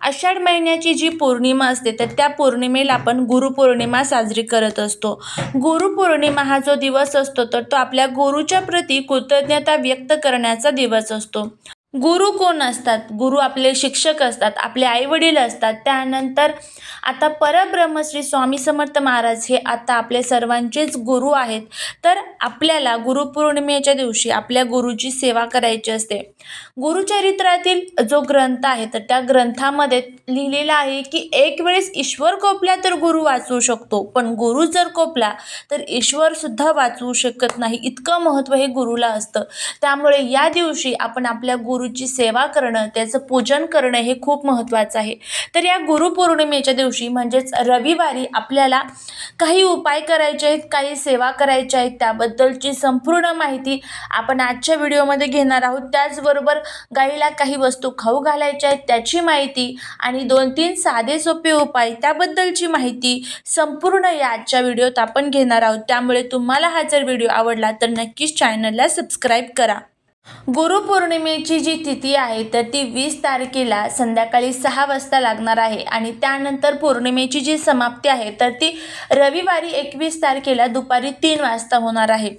आषाढ महिन्याची जी पौर्णिमा असते तर त्या पौर्णिमेला आपण गुरुपौर्णिमा साजरी करत असतो. गुरुपौर्णिमा हा जो दिवस असतो तर तो आपल्या गुरुच्या प्रती कृतज्ञता व्यक्त करण्याचा दिवस असतो. गुरु कोण असतात? गुरु आपले शिक्षक असतात आपले आईवडील असतात. त्यानंतर आता परब्रह्म श्री स्वामी समर्थ महाराज हे आता आपले सर्वांचेच गुरु आहेत. तर आपल्याला गुरुपौर्णिमेच्या दिवशी आपल्या गुरुची सेवा करायची असते. गुरुचरित्रातील जो ग्रंथ आहे तर त्या ग्रंथामध्ये लिहिलेलं आहे की एक वेळेस ईश्वर कोपला तर गुरु वाचवू शकतो. पण गुरु जर कोपला तर ईश्वरसुद्धा वाचवू शकत नाही. इतकं महत्त्व हे गुरुला असतं. त्यामुळे या दिवशी आपण आपल्या गुरुची सेवा करणं त्याचं पूजन करणं हे खूप महत्त्वाचं आहे. तर या गुरुपौर्णिमेच्या दिवशी म्हणजेच रविवारी आपल्याला काही उपाय करायचे आहेत काही सेवा करायच्या आहेत त्याबद्दलची संपूर्ण माहिती आपण आजच्या व्हिडिओमध्ये घेणार आहोत. त्याचबरोबर गाईला काही वस्तू खाऊ घालायच्या आहेत त्याची माहिती आणि दोन तीन साधे सोपे उपाय त्याबद्दलची माहिती संपूर्ण या आजच्या व्हिडिओत आपण घेणार आहोत. त्यामुळे तुम्हाला हा जर व्हिडिओ आवडला तर नक्कीच चॅनलला सबस्क्राईब करा. गुरुपौर्णिमेची जी तिथी आहे तर ती वीस तारखेला संध्याकाळी सहा वाजता लागणार आहे आणि त्यानंतर पौर्णिमेची जी समाप्ती आहे तर ती रविवारी एकवीस तारखेला दुपारी तीन वाजता होणार आहे.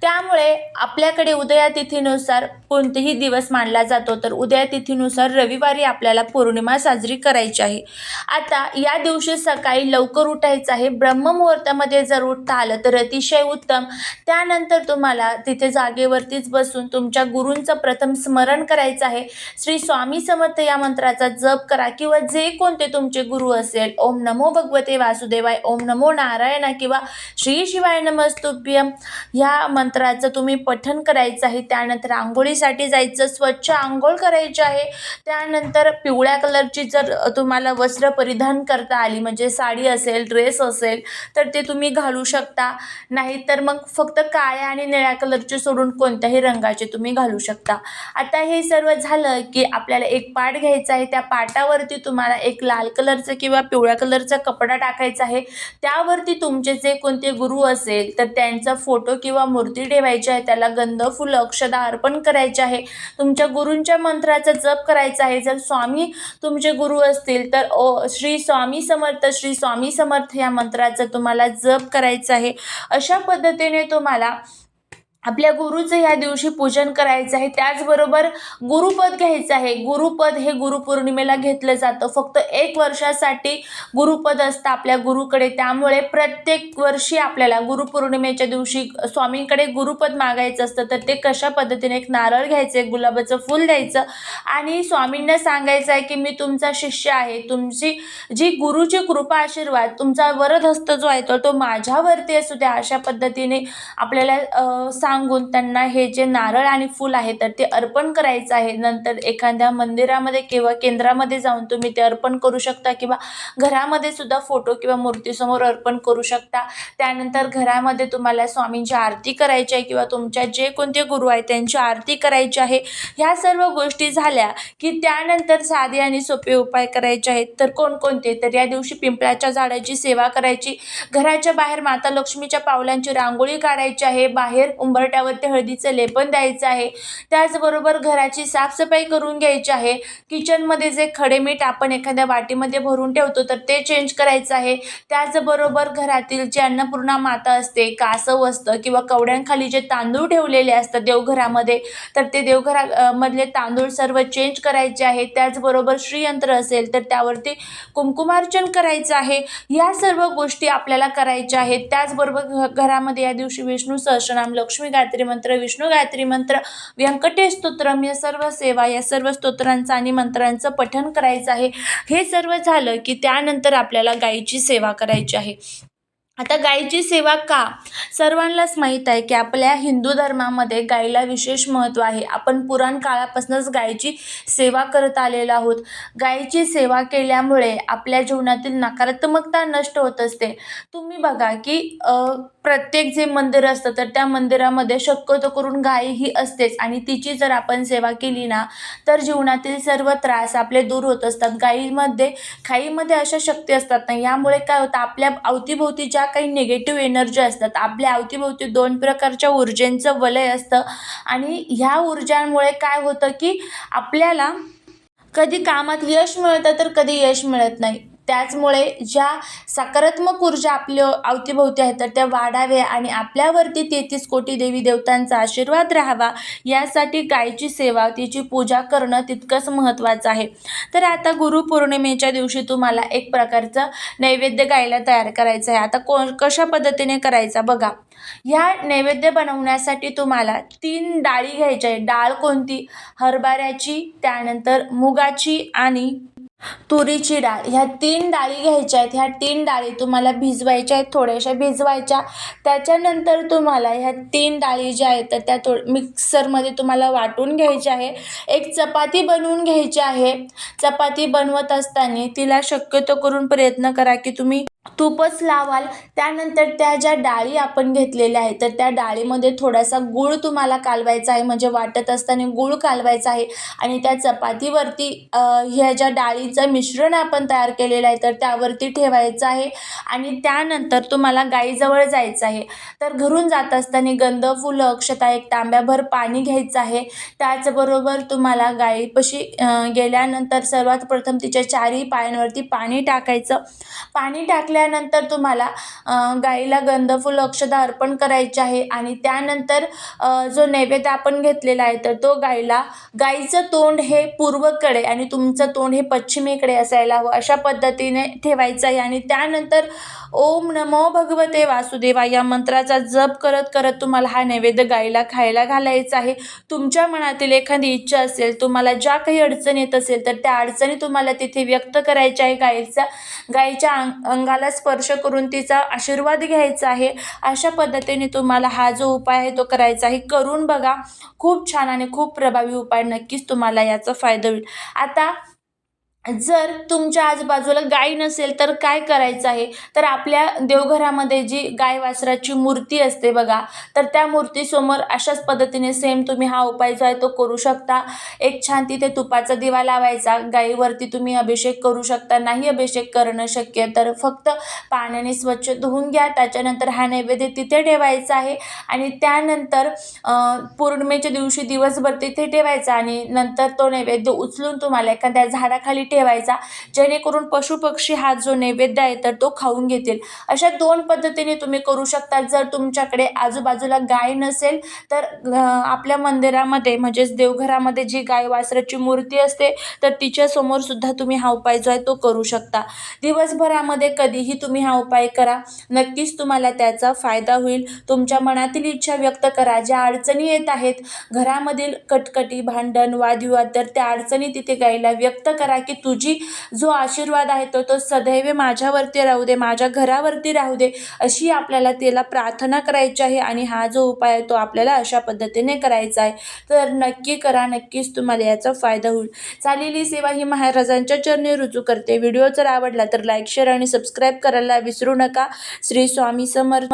त्यामुळे आपल्याकडे उदयातिथीनुसार कोणतेही दिवस मानला जातो तर उदयातिथीनुसार रविवारी आपल्याला पौर्णिमा साजरी करायची आहे. आता या दिवशी सकाळी लवकर उठायचं आहे. ब्रह्ममुहूर्तामध्ये जर उठता आलं तर अतिशय उत्तम. त्यानंतर तुम्हाला तिथे जागेवरतीच बसून तुमच्या गुरूंचं प्रथम स्मरण करायचं आहे. श्री स्वामी समर्थ या मंत्राचा जप करा किंवा जे कोणते तुमचे गुरु असेल ओम नमो भगवते वासुदेवाय ओम नमो नारायणा किंवा श्री शिवाय नमस्तुभ्यम ह्या मंत्राचं तुम्ही पठन करायचं आहे. त्यानंतर आंघोळीसाठी जायचं स्वच्छ आंघोळ करायची आहे. त्यानंतर पिवळ्या कलरची जर तुम्हाला वस्त्र परिधान करता आली म्हणजे साडी असेल ड्रेस असेल तर ते तुम्ही घालू शकता. नाहीतर मग फक्त काळ्या आणि निळ्या कलरचे सोडून कोणत्याही रंगाचे तुम्ही घालू शकता. आता हे सर्व झालं की आपल्याला एक पाट घ्यायचा आहे. त्या पाटावरती तुम्हाला एक लाल कलरचं किंवा पिवळ्या कलरचा कपडा टाकायचा आहे. त्यावरती तुमचे जे कोणते गुरु असेल तर त्यांचा फोटो किंवा मूर्ती ठेवायची आहे. त्याला गंध फुलं अक्षदा अर्पण करायचे आहे. तुमच्या गुरूंच्या मंत्राचा जप करायचा आहे. जर स्वामी तुमचे गुरु असतील तर ओ श्री स्वामी समर्थ श्री स्वामी समर्थ या मंत्राचा तुम्हाला जप करायचा आहे. अशा पद्धतीने तुम्हाला आपल्या गुरुचं ह्या दिवशी पूजन करायचं आहे. त्याचबरोबर गुरुपद घ्यायचं आहे. गुरुपद हे गुरुपौर्णिमेला घेतलं जातं. फक्त एक वर्षासाठी गुरुपद असतं आपल्या गुरुकडे. त्यामुळे प्रत्येक वर्षी आपल्याला गुरुपौर्णिमेच्या दिवशी स्वामींकडे गुरुपद मागायचं असतं. तर ते कशा पद्धतीने एक नारळ घ्यायचं एक गुलाबाचं फूल द्यायचं आणि स्वामींना सांगायचं आहे की मी तुमचा शिष्य आहे. तुमची जी गुरुची कृपा आशीर्वाद तुमचा वरदहस्त जो आहे तो माझ्यावरती असू द्या. अशा पद्धतीने आपल्याला सांग सांगून त्यांना हे जे नारळ आणि फूल आहे तर ते अर्पण करायचं आहे. नंतर एखाद्या मंदिरामध्ये किंवा केंद्रामध्ये जाऊन तुम्ही ते अर्पण करू शकता किंवा घरामध्ये सुद्धा फोटो किंवा मूर्तीसमोर अर्पण करू शकता. त्यानंतर घरामध्ये तुम्हाला स्वामींची आरती करायची आहे किंवा तुमच्या जे कोणते गुरु आहेत त्यांची आरती करायची आहे. ह्या सर्व गोष्टी झाल्या की त्यानंतर साधे आणि सोपे उपाय करायचे आहेत. तर कोणकोणते? तर या दिवशी पिंपळाच्या झाडाची सेवा करायची. घराच्या बाहेर माता लक्ष्मीच्या पावलांची रांगोळी काढायची आहे. बाहेर उंबरट्यावरती हळदीचं लेपन द्यायचं आहे. त्याचबरोबर घराची साफसफाई करून घ्यायची आहे. किचनमध्ये जे खडे मीठ आपण एखाद्या वाटीमध्ये भरून ठेवतो तर ते चेंज करायचं आहे. त्याचबरोबर घरातील जे अन्नपूर्णा माता असते कासव असतं किंवा कवड्यांखाली जे तांदूळ ठेवलेले असतात देवघरामध्ये तर ते देवघरा मधले तांदूळ सर्व चेंज करायचे आहे त्याचबरोबर श्रीयंत्र असेल तर त्यावरती कुंकुमार्चन करायचं आहे. या सर्व गोष्टी आपल्याला करायच्या आहेत. त्याचबरोबर घरामध्ये या दिवशी विष्णू सहस्रनाम लक्ष्मी गायत्री मंत्र विष्णू गायत्री मंत्र व्यंकटेश स्तोत्रम या सर्व सेवा या सर्व स्तोत्रांचं आणि मंत्रांचं पठण करायचं आहे. हे सर्व झालं की त्यानंतर आपल्याला गायीची सेवा करायची आहे. आता गायीची सेवा का? सर्वांनाच माहीत आहे की आपल्या हिंदू धर्मामध्ये गायीला विशेष महत्त्व आहे. आपण पुराण काळापासूनच गायीची सेवा करत आलेलो आहोत. गायीची सेवा केल्यामुळे आपल्या जीवनातील नकारात्मकता नष्ट होत असते. तुम्ही बघा की प्रत्येक जे मंदिर असतं तर त्या मंदिरामध्ये शक्यतो करून गाय ही असतेच. आणि तिची जर आपण सेवा केली ना तर जीवनातील सर्व त्रास आपले दूर होत असतात. गाईमध्ये खाईमध्ये अशा शक्ती असतात ना यामुळे काय होतं आपल्या अवतीभोवती ज्या काही निगेटिव्ह एनर्जी असतात आपल्या अवतीभोवती दोन प्रकारच्या ऊर्जेंचं वलय असतं. आणि ह्या ऊर्जांमुळे काय होतं की आपल्याला कधी कामात यश मिळतं तर कधी यश मिळत नाही. त्याचमुळे ज्या सकारात्मक ऊर्जा आपल्या अवतीभोवती आहेत तर त्या वाढाव्या आणि आपल्यावरती तेहतीस कोटी देवी देवतांचा आशीर्वाद राहावा. यासाठी गायची सेवा तिची पूजा करणं तितकंच महत्त्वाचं आहे. तर आता गुरुपौर्णिमेच्या दिवशी तुम्हाला एक प्रकारचं नैवेद्य गायला तयार करायचं आहे. आता को कशा पद्धतीने करायचा बघा. ह्या नैवेद्य बनवण्यासाठी तुम्हाला तीन डाळी घ्यायच्या आहे डाळ कोणती? हरभऱ्याची त्यानंतर मुगाची आणि तुरीची डाळ. ह्या तीन डाळी घ्यायच्या आहेत. ह्या तीन डाळी तुम्हाला भिजवायच्या आहेत थोड्याशा भिजवायच्या. त्याच्यानंतर तुम्हाला ह्या तीन डाळी ज्या आहेत तर त्या थोड मिक्सरमध्ये तुम्हाला वाटून घ्यायच्या आहे. एक चपाती बनवून घ्यायची आहे. चपाती बनवत असताना तिला शक्यतो करून प्रयत्न करा की तुम्ही तूपच लावाल. त्यानंतर त्या ज्या डाळी आपण घेतलेल्या आहेत तर त्या डाळीमध्ये थोडासा गूळ तुम्हाला कालवायचा आहे. म्हणजे वाटत असताना गूळ कालवायचा आहे. आणि त्या चपातीवरती ह्या ज्या डाळी डाळीचं मिश्रण आपण तयार केलेलं आहे तर त्यावरती ठेवायचं आहे. आणि त्यानंतर तुम्हाला गाईजवळ जायचं आहे. तर घरून जात असताना गंध फुलं अक्षता एक तांब्याभर पाणी घ्यायचं आहे. त्याचबरोबर तुम्हाला गाईपाशी गेल्यानंतर सर्वात प्रथम तिच्या चारही पायांवरती पाणी टाकायचं. पाणी टाकल्यानंतर तुम्हाला गाईला गंधफुल अक्षता अर्पण करायचे आहे. आणि त्यानंतर जो नैवेद्य आपण घेतलेला आहे तर तो गाईला गाईचं तोंड हे पूर्वकडे आणि तुमचं तोंड हे पश्चिमेकडे असायला हवं. अशा पद्धतीने ठेवायचं आहे आणि त्यानंतर ओम नमो भगवते वासुदेवा या मंत्राचा जप करत करत तुम्हाला हा नैवेद्य गाईला खायला घालायचा आहे. तुमच्या मनातील एखादी इच्छा असेल तुम्हाला ज्या काही अडचण येत असेल तर त्या अडचणी तुम्हाला तिथे व्यक्त करायच्या आहे. गाईचा गाईच्या अंग अंगाला स्पर्श करून तिचा आशीर्वाद घ्यायचा आहे. अशा पद्धतीने तुम्हाला हा जो उपाय आहे तो करायचा आहे. करून बघा. खूप छान आणि खूप प्रभावी उपाय नक्कीच तुम्हाला याचा फायदा होईल. आता जर तुमच्या आजूबाजूला गाय नसेल तर काय करायचं आहे? तर आपल्या देवघरामध्ये जी गाय वासराची मूर्ती असते बघा तर त्या मूर्तीसमोर अशाच पद्धतीने सेम तुम्ही हा उपाय जो आहे तो करू शकता. एक छान तिथे तुपाचा दिवा लावायचा गाईवरती तुम्ही अभिषेक करू शकता. नाही अभिषेक करणं शक्य तर फक्त पाण्याने स्वच्छ धुवून घ्या त्याच्यानंतर हा नैवेद्य तिथे ठेवायचा आहे आणि त्यानंतर पौर्णिमेच्या दिवशी दिवसभर तिथे ठेवायचा आणि नंतर तो नैवेद्य उचलून तुम्हाला एखाद्या झाडाखाली ठेवायचा. जेणेकरून पशुपक्षी हा जो नैवेद्य आहे तर तो खाऊन घेतील. अशा दोन पद्धतीने तुम्ही करू शकता. जर तुमच्याकडे आजूबाजूला गाय नसेल तर आपल्या मंदिरामध्ये म्हणजेच देवघरामध्ये जी गाय वासराची मूर्ती असते तर तिच्यासमोर सुद्धा तुम्ही हा उपाय जो आहे तो करू शकता. दिवसभरामध्ये कधीही तुम्ही हा उपाय करा. नक्कीच तुम्हाला त्याचा फायदा होईल. तुमच्या मनातील इच्छा व्यक्त करा. ज्या अडचणी येत आहेत घरामधील कटकटी भांडण वादविवाद तर त्या अडचणी तिथे गायीला व्यक्त करा की तुझी जो आशीर्वाद आहे तो तो सदैव माझ्यावरती राहू दे माझ्या घरावरती राहू दे अशी आपल्याला त्याला प्रार्थना करायची आहे आणि हा जो उपाय आहे तो आपल्याला अशा पद्धतीने करायचा आहे. तर नक्की करा नक्कीच तुम्हाला याचा फायदा होईल. चालेली सेवा ही महाराजांच्या चरणी रुजू करते. व्हिडिओ जर आवडला तर लाईक शेअर आणि सबस्क्राईब करायला विसरू नका. श्री स्वामी समर्थ